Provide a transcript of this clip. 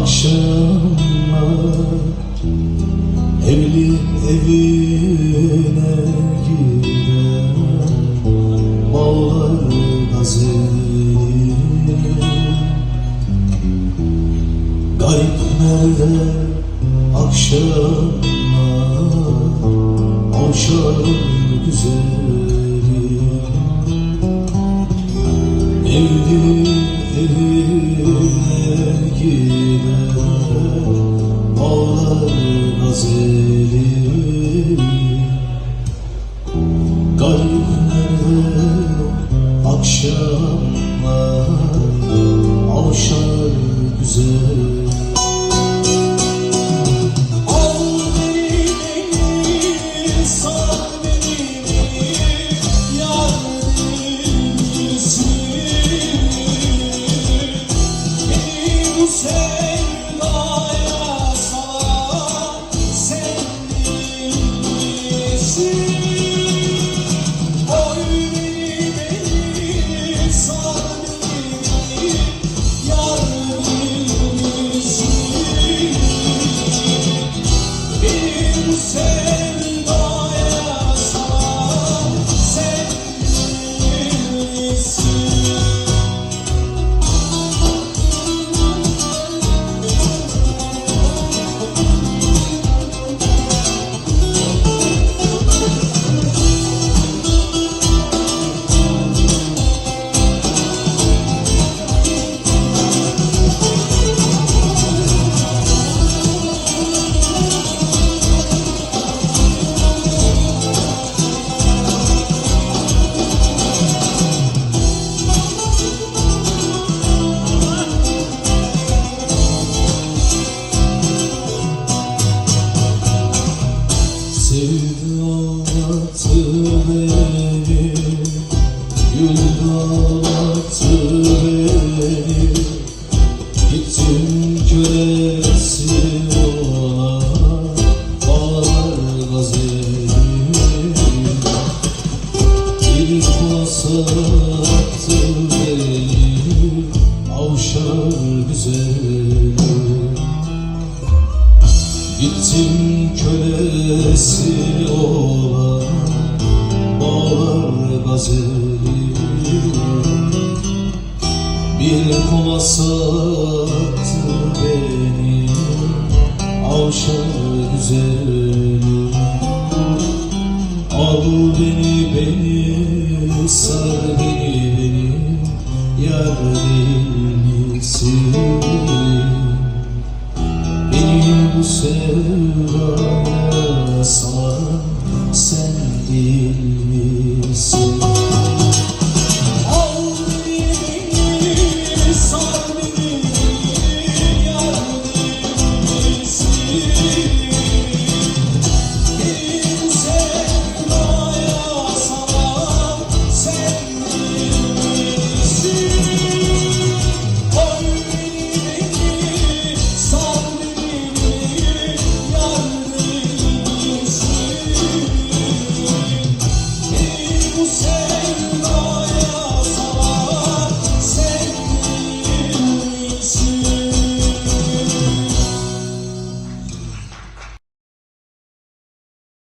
akşamlar Evli evine gider Bağlar gazeli Garip nerede akşamlar Avşar güzeli. Evli bir Beni Gittim kölesi ona Bağlar gazeli Bir beni Avşar güzeli Gittim kölesi olan Bağlar Bir kula sattı beni Avşar güzeli Al beni beni sar beni. Beni Yar değilsin Beni bu sevda